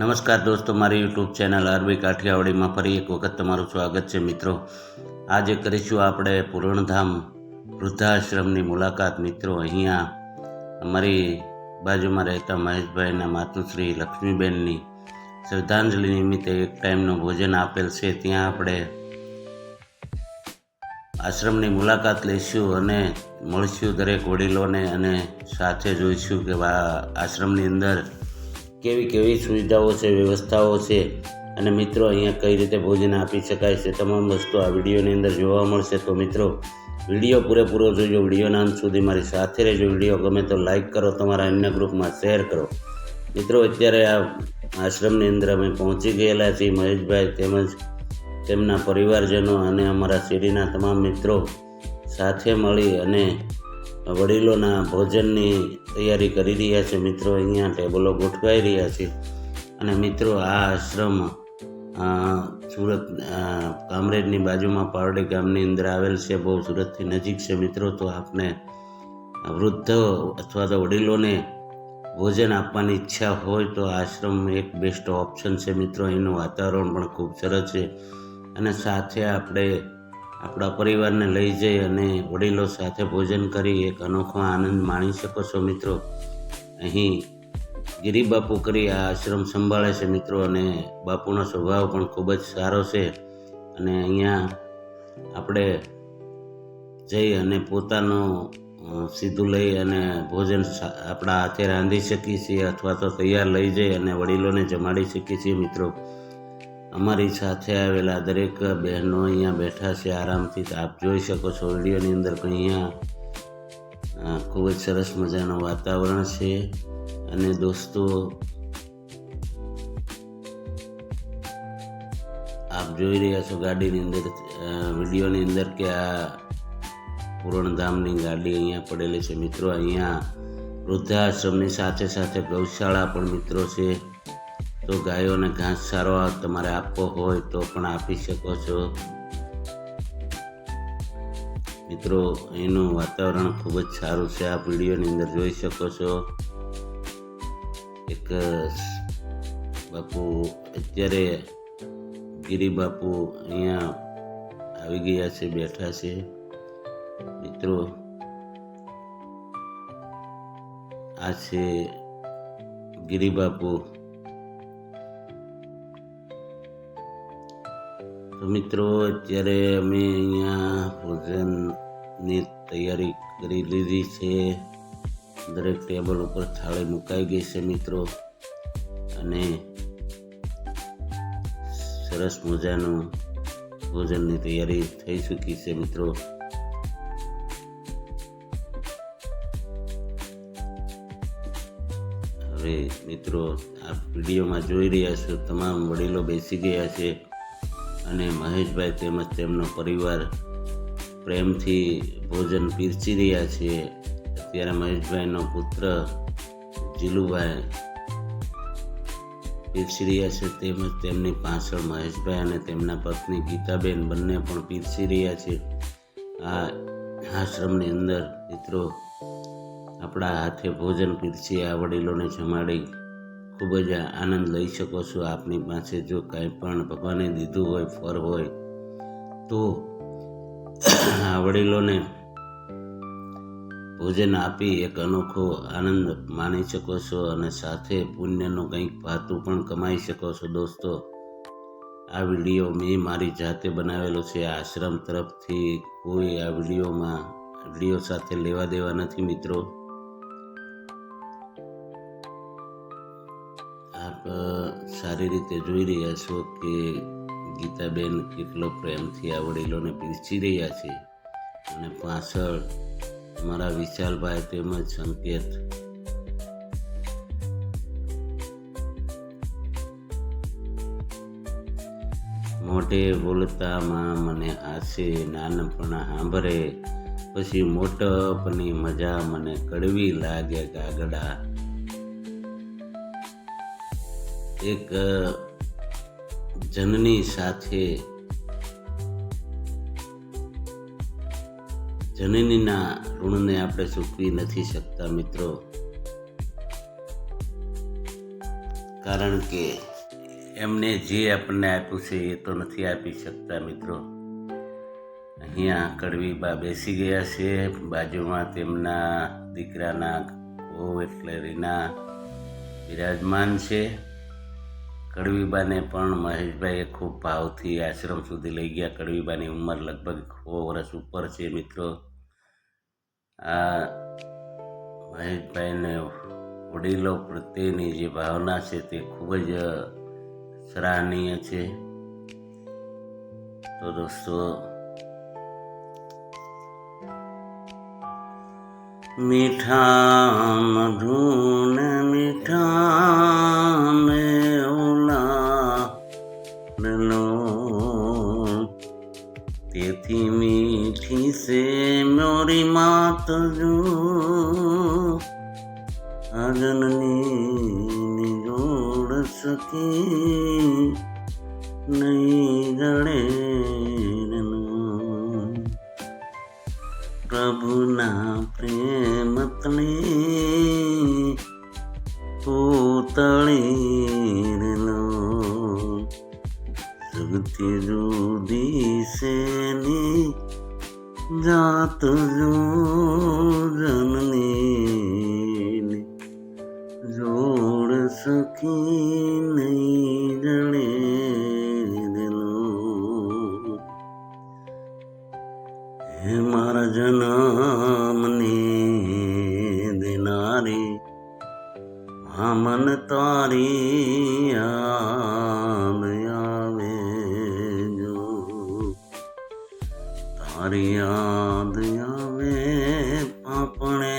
નમસ્કાર દોસ્તો, મારી યુટ્યુબ ચેનલ અરબી કાઠિયાવાડીમાં ફરી એક વખત તમારું સ્વાગત છે મિત્રો. આજે કરીશું આપણે પૂરણધામ વૃદ્ધાશ્રમની મુલાકાત. મિત્રો, અહીંયા અમારી બાજુમાં રહેતા મહેશભાઈના માતુશ્રી લક્ષ્મીબેનની શ્રદ્ધાંજલિ નિમિત્તે એક ટાઈમનું ભોજન આપેલ છે. ત્યાં આપણે આશ્રમની મુલાકાત લઈશું અને મળશું દરેક વડીલોને અને સાથે જોઈશું કે આશ્રમની અંદર કેવી કેવી સુવિધાઓ છે, વ્યવસ્થાઓ છે અને મિત્રો અહીંયા કઈ રીતે ભોજન આપી શકાય છે, તમામ વસ્તુ આ વિડીયોની અંદર જોવા મળશે. તો મિત્રો, વીડિયો પૂરેપૂરો જોજો, વિડીયોના અંત સુધી મારી સાથે રહેજો. વીડિયો ગમે તો લાઈક કરો, તમારા અન્ય ગ્રુપમાં શેર કરો. મિત્રો, અત્યારે આ આશ્રમની અંદર અમે પહોંચી ગયેલા છીએ, મહેશભાઈ તેમજ તેમના પરિવારજનો અને અમારા શેરીના તમામ મિત્રો સાથે મળી અને વડીલોના ભોજનની તૈયારી કરી રહ્યા છે. મિત્રો અહીંયા ટેબલો ગોઠવાઈ રહ્યા છે અને મિત્રો આ આશ્રમ સુરત કામરેજની બાજુમાં પારડી ગામની અંદર આવેલ છે. બહુ સુરતથી નજીક છે મિત્રો. તો આપને વૃદ્ધ અથવા તો વડીલોને ભોજન આપવાની ઈચ્છા હોય તો આશ્રમ એક બેસ્ટ ઓપ્શન છે. મિત્રો, એનું વાતાવરણ પણ ખૂબ સરસ છે અને સાથે આપણે આપણા પરિવારને લઈ જઈ અને વડીલો સાથે ભોજન કરી એક અનોખો આનંદ માણી શકો છો મિત્રો. અહીં ગિરિબાપુ કરી આ આશ્રમ સંભાળે છે મિત્રો અને બાપુનો સ્વભાવ પણ ખૂબ જ સારો છે. અને અહીંયા આપણે જઈ અને પોતાનું સીધું લઈ અને ભોજન આપણા હાથે રાંધી શકીએ છીએ અથવા તો તૈયાર લઈ જઈ અને વડીલોને જમાડી શકીએ છીએ મિત્રો. અમારી સાથે આવેલા દરેક બહેનો અહીંયા બેઠા છે. આરામથી આપ જોઈ શકો છો. વિડીયોની અંદર પણ અહીંયા ખૂબ જ સરસ મજાનું વાતાવરણ છે. અને દોસ્તો, આપ જોઈ રહ્યા છો ગાડીની અંદર વિડીયોની અંદર કે આ પૂરણધામની ગાડી અહીંયા પડેલી છે. મિત્રો, અહીંયા વૃદ્ધાશ્રમની સાથે સાથે ગૌશાળા પણ મિત્રો છે. તો ગાયોને ઘાસ સારો તમારે આપવો હોય તો પણ આપી શકો છો. મિત્રો એનું વાતાવરણ ખૂબ જ સારું છે. આપ વિડીયોની અંદર જોઈ શકો છો. એક, બાપુ અત્યારે ગિરી બાપુ અહીંયા આવી ગયા છે, બેઠા છે. મિત્રો, આ છે ગિરી તો મિત્રો, અત્યારે અમે અહીંયા ભોજનની તૈયારી કરી લીધી છે. દરેક ટેબલ ઉપર થાળી મુકાઈ ગઈ છે મિત્રો. અને સરસ મજાનું ભોજનની તૈયારી થઈ ચૂકી છે મિત્રો. હવે મિત્રો, આ વિડીયોમાં જોઈ રહ્યા છો, તમામ વડીલો બેસી ગયા છે. અને મહેશભાઈ તેમજ તેમનો પરિવાર પ્રેમથી ભોજન પીરસી રહ્યા છે. અત્યારે મહેશભાઈનો પુત્ર જીલુભાઈ પીરસી રહ્યા છે. તેમજ તેમની પાછળ મહેશભાઈ અને તેમના પત્ની ગીતાબેન બંને પણ પીરસી રહ્યા છે. આ આશ્રમની અંદર મિત્રો આપણા હાથે ભોજન પીરસી આ વડીલોને જમાડી ખૂબ જ આનંદ લઈ શકો છો. આપની પાસે જો કાંઈ પણ ભગવાને દીધું હોય ફર હોય, તો આ વડીલોને ભોજન આપી એક અનોખો આનંદ માણી શકો છો અને સાથે પુણ્યનું કંઈક ભાતું પણ કમાઈ શકો છો. દોસ્તો, આ વીડિયો મેં મારી જાતે બનાવેલો છે. આશ્રમ તરફથી કોઈ આ વિડીયોમાં, વીડિયો સાથે લેવા દેવા નથી મિત્રો. આપ સારી રીતે જોઈ રહ્યા છો કે ગીતાબેન કેટલો પ્રેમથી આ વડીલોને પીરસી રહ્યા છે અને પાછળ મારા વિશાલભાઈ તેમજ સંકેત. મોઢે બોલતામાં મને આશે નાનપણા સાંભળે, પછી મોટપની મજા મને કડવી લાગે ગાગડા. એક જનની સાથે જનનીના ઋણને આપણે ચૂકવી નથી શકતા મિત્રો. કારણ કે એમને જે આપણને આપ્યું છે એ તો નથી આપી શકતા મિત્રો. અહીંયા કડવી બા બેસી ગયા છે, બાજુમાં તેમના દીકરાના ઓ એટલે રીના બિરાજમાન છે. કડવીબાને પણ મહેશભાઈએ ખૂબ ભાવથી આશ્રમ સુધી લઈ ગયા. કડવીબાની ઉંમર લગભગ સો વર્ષ ઉપર છે મિત્રો. આ મહેશભાઈને વડીલો પ્રત્યેની જે ભાવના છે તે ખૂબ જ સરાહનીય છે. તો દોસ્તો, મીઠા મધુન મીઠા ને મોરી માત જો. આજનની જોડ સકી નહીં ગળે પ્રભુના પ્રેમ તળી જનની જોડ સખી નહીં જણે હે મારા જનમની દિનારી હા મન તારી યાદ યાદ આવે પાપણે